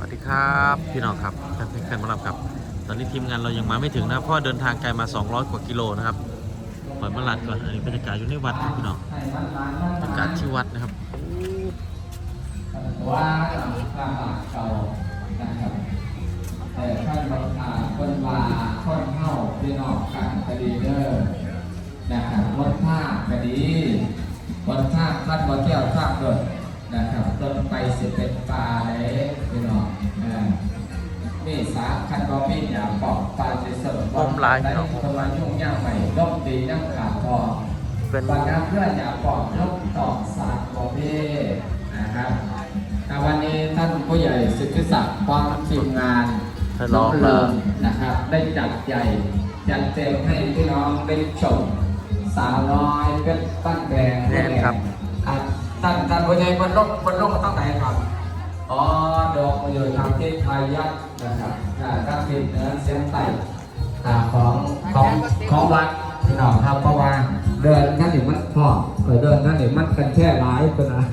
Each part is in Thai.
สวัสดีครับพี่น้องครับแฟนแฟนมารับครับ ตอนนี้ทีมงานเรายังมาไม่ถึงนะเพราะเดินทางไกลมา 200 กว่ากิโลนะครับปล่อยมาลัดก่อนอันนี้บรรยากาศอยู่ในวัดพี่น้องบรรยากาศที่วัดนะครับว่าข้างหลังเก่านะครับแต่ท่านบอกอาคนว่าคนเข้าพี่น้องกันคดีเด้อนะครับรถท่าคดีรถท่าท่านบ่เที่ยวท่าเดินนะครับรถไปสิเป็นปลาเลยพี่น้องเออ นี่สาคันบ่มีอย่าปอกปาสิเสริมผมหลายพี่น้องคนว่ายุ่งยากไปล่มตีนั่งขาดพอเป็นวันนั้นเพื่อนอยากบอกยกต่อสากโมเพ่นะครับแต่วันนี้ท่านผู้ใหญ่สิทธิศักดิ์พร้อมทีมงานให้ร้องเพลิงนะครับได้จัดใหญ่จัดเต็มให้พี่น้องได้ชมสาวน้อยเป็นตั้งแดงแน่นครับ อะท่านท่านผู้ใหญ่บนโลกบนโลกตั้งไหนครับอ๋อ ดอกประโยชน์ทางที่ไทยยักษ์นะครับอ่าเป็นเนือเสียงใต้อ่าของของของวัดพี่น้องครับเพราะว่าเดินท่นนี่มันพอเออเดินท่นนี่มันกันแค่หลายคนนะ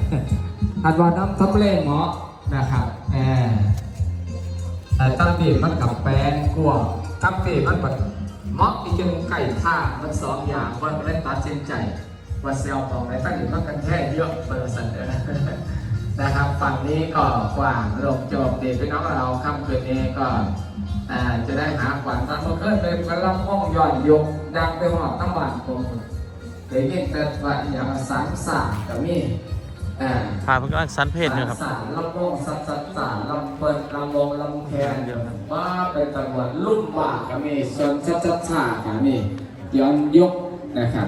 อันว่าน้ำทำเลเหมาะนะครับแออแต่ตั้งปีมันกับแปลงกลัวตั้งปีมันแบบมาะที่จะไก่ท่ามันสองอย่างคนเล่นตัดเสินใจว่าเซลล์ของในตั้งอยู่มันกันแค่เยอะเปอร์เซ็นต์เดอ นะครับฝั่งนี้ก็กว้างลงจบดีพี่น้องเราค่ำคืนนี้ก็อ่าจะได้หาขวัญตอนเมื่อคืนเลยกำลังห้องย้อนยุกดังไปหอดตั้งบ้านผมเดี๋ยวยิ่งแต่ว่าอย่างสามสามกับมีอ่าพาเพื่อนสันเพศเนี่ยครับสามลำวงสัตสัตสามลำเปิดลำวงลำแคนว่าเป็นจังหวัดลุ่มบ่ากับมีส่วนสัตสัตสากับมีย้อนยุกนะครับ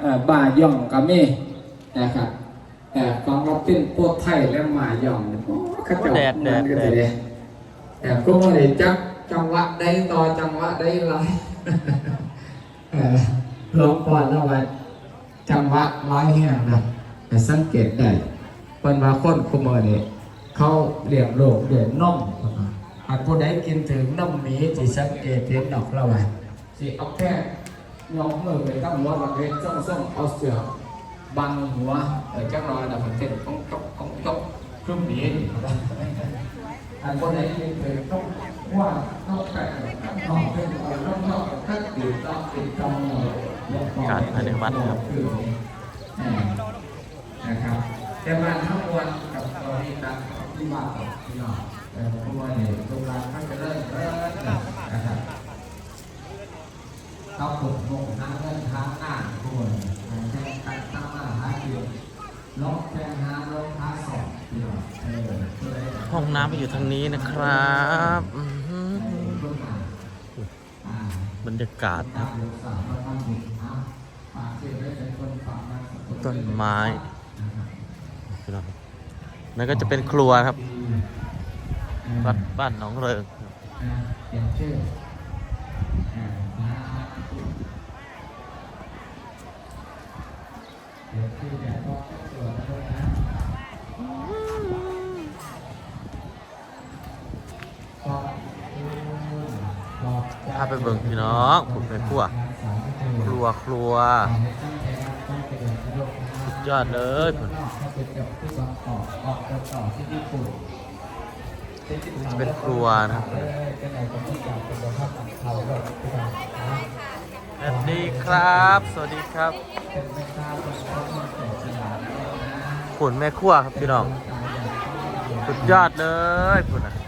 เอ่อบ่าย่องกับมีนะครับ แต่ฟังเราเป็นพวกไทยและหมาหย่องเนี่ยโอ้เขาจะแดดแดดมันกันแดดเลยแต่ก็ไม่ได้จักจังหวะได้ต่อจังหวะได้ไรเออลองก่อนแล้วไว้จังหวะร้อยแห้งนะแต่สังเกตได้เป็นว่าคนคุมอเนี่ยเขาเลี้ยงโลกเลี้ยงน่องหากผู้ใดกินถึงน้ำหมีที่สังเกตเห็นดอกแล้วไว้สิเอาแค่ยองมือไปตั้งหัวแบบนี้ส่งส่งๆเอาเสือ บังหัวเออจังรอยแต่มันเต้นก้องจกก้องจกครึ่งนี้อันคนไหนที่เป็นต้องว่าต้องแปะต้องเป็นต้องต้องต้องติดต้องติดต้องการภายในวัดนะครับนะครับแต่บ้านทั้งมวลกับตอนนี้ตัดที่บ้านพี่น้องแต่เพราะว่าเนี่ยโรงงานมันจะเริ่มเริ่มนะครับต้องปลุกโมงทั้งเงินทั้งงานด้วยแข่งกันตั้งมาหาเดียวลบแข่งหาลบหาสองพี่น้องเออเพื่อ น้ำไปอยู่ทางนี้นะครับบรรยากาศครับ ต้นไม้นั่นก็จะเป็นครัวครับบ้านน้องเริง พาไปเบิ่งพี่น้องผมไปครัวครัวครัวสุดยอดเลยผมจะเป็นครัวนะสวัสดีครับ สวัสดีครับผุนแม่ครัวครับพี่น้อง สุดยอดเลยผุนอะ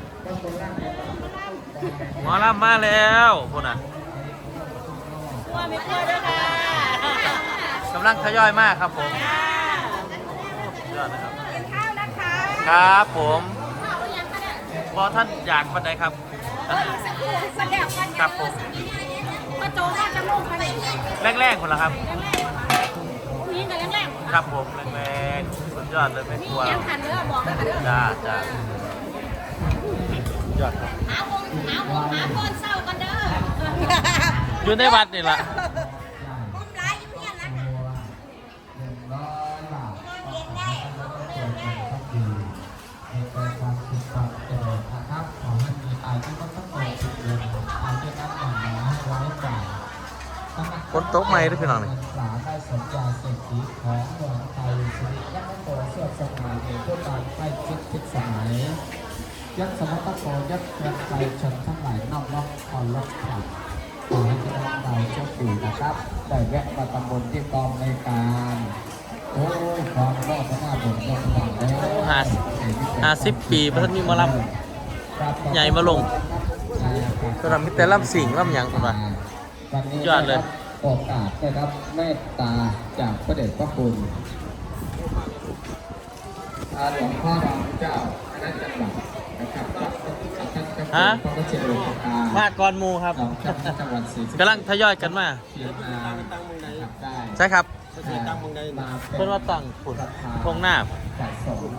หมอลำมาแล้วผุนอะว่าไม่กลัวด้วยค่ะกำลังทยอยมากครับผมสุดยอดนะครับ กินข้าวนะคะครับผมข้าวหรือยังคะเนี่ยบอท่านอยากปันใดครับ เออสักครู่สักแดดกันครับผมมาโจน่าจะลูกคะเนี่ยแรกๆคนละครับแรงๆผู้หญิงกับแรงครับผมแรงๆสุดยอดเลยแม่ๆคนี่รัวยังทันเด้อบอกนะคะเด้อจ้าจ้าสุดยอดครับ หาวง หาวงหาก้อนเศร้ากันเด้ออยู่ในวัดนี่แหละมุมร้ายอยู่เนี่ยนะคะฝนตกไหมด้วยพี่น้องนี่ สาได้สมยาเศรษฐีของเมืองไทยสิริและโตเสื้อสมัยเอกเพื่อการใกล้ชิดทิศสมัย ยักษ์สมัตโกยักษ์แรใจชนทั้งหลายนอกล็อกคอนล็อกขับขอให้พี่น้องเราโชคดีนะครับ ได้แวะมาตำบลที่กองในการ โอ้ยความรอดพระหน้าบนรอดพระหน้าแล้วห้าห้าสิบปีพระท่านมีมาลำใหญ่มาลงก็ทำมิแต่ลำสิ่งลำหยังคนว่าวันนี้ยอดเลยโอกาสได้รับเมตตาจากพระเดชพระคุณอาหลวงพ่อรองเจ้าคณะจังหวัด ฮะมาก่อนมูครับกำลังทยอยกันมาใช่ครับเพิ่อนว่าตั้งฝุ่นพงหน้าจัดส่ง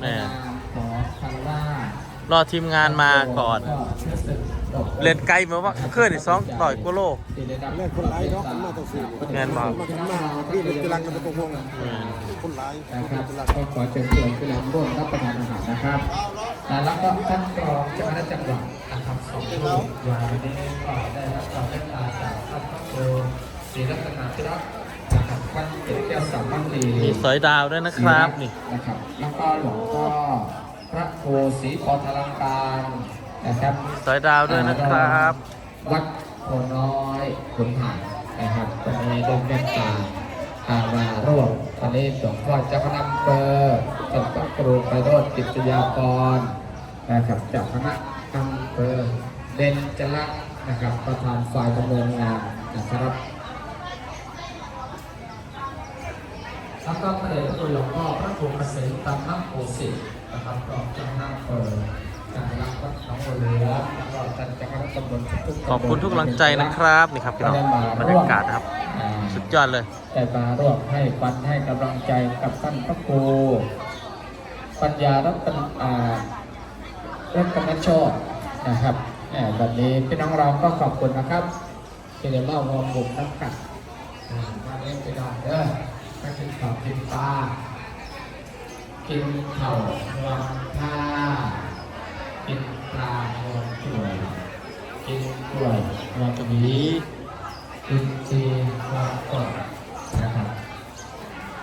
แม่นามขอคันว่ารอทีมงานมาก่อน เล่นไกลมาว่าเคลื่อนสองต่อยกุโลเล่นคนร้ายเนาะมาตรงสี่แม่นบ่มาถึงมาที่เป็นกำลังกันตรงพงคนร้ายนะครับก็ขอเชิญชวนพี่น้องร่วมรับประทานอาหารนะครับ อ่าแล้วก็ท่านรองเจ้าคณะจังหวัดนะครับสองท่านวาวันนี้ก็ได้รับความเมตตาจากท่านพระครูศรีรัตนาธิรัตน์นะครับท่านเกียรติแก้วสามพันดีมีสอยดาวด้วยนะครับนี่นะครับ แล้วก็หลวงพ่อพระครูศรีปอทลังการนะครับสอยดาวด้วยนะครับ วัดโพน้อยขุนหารนะครับวันนี้ได้เมตตาอามาร่วมวั นนี้หลวงพ่อเจ้าคณะอำเภอท่านพระครูไปโรจน์กิจยากรนะครับเจ้าคณะอำเภอเด่นจรักนะครับประธานฝ่ายดำเนินงานนะครับแล้วก็พระเดชพระคุณหลวงพ่อพระครูเกษมตามนักโอสิตนะครับรองเจ้าคณะอำเภอการรักวัดหนองบัวเหลือแล้วก็ท่านเจ้าคณะตำบลทุกๆตำบลขอบคุณทุกกำลังใจนะครับนี่ครับพี่น้องบรรยากาศนะครับอ่า สุดยอดเลย ได้มาร่วมให้ปันให้กำลังใจกับท่านพระครูปัญญารัตนอ่ารัตนโชตนะครับแหมวันนี้พี่น้องเราก็ขอบคุณนะครับที่ได้เล่ารวมบุญน้ำกันอ่าวันนี้พี่น้องเด้อก็กินข้าวกินปลากินเข่าวรวมผ้ากินปลารวมกล้วยกินกล้วยรวมหวี กินจีรวมกดนะครับ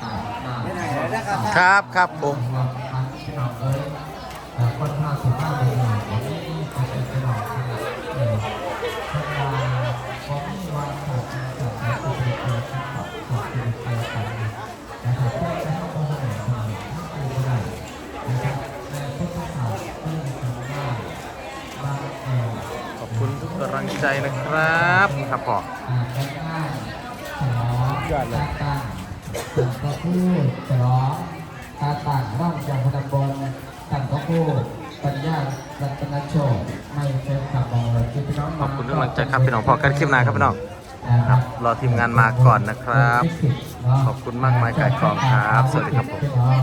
อ่ามาไม่ได้นะครับครับครับผมรวมทั้งพี่น้องเอ้ยอ่าคนพาสุภาพเลยหน่อยวันนี้ขอเป็นพี่น้องขนาดเออธรรมดาของวันขาดจากพระอุปถัมภ์ของขอบคุณใครกันนะครับ ใจนะครับครับพ่ออ่าด้านข้างสองด้านข้างส่วนพระผู้สองตาต่างร่องจากพนักบอลท่านพระผู้ปัญญารัตนโชคไม่เป็นขับบอลที่พี่น้องขอบคุณทุกกำลังใจครับพี่น้องพอกันคลิปหน้าครับพี่น้องครับรอทีมงานมาก่อนนะครับ ขอบคุณมากมายกายกองครับ สวัสดีครับผมพี่น้อง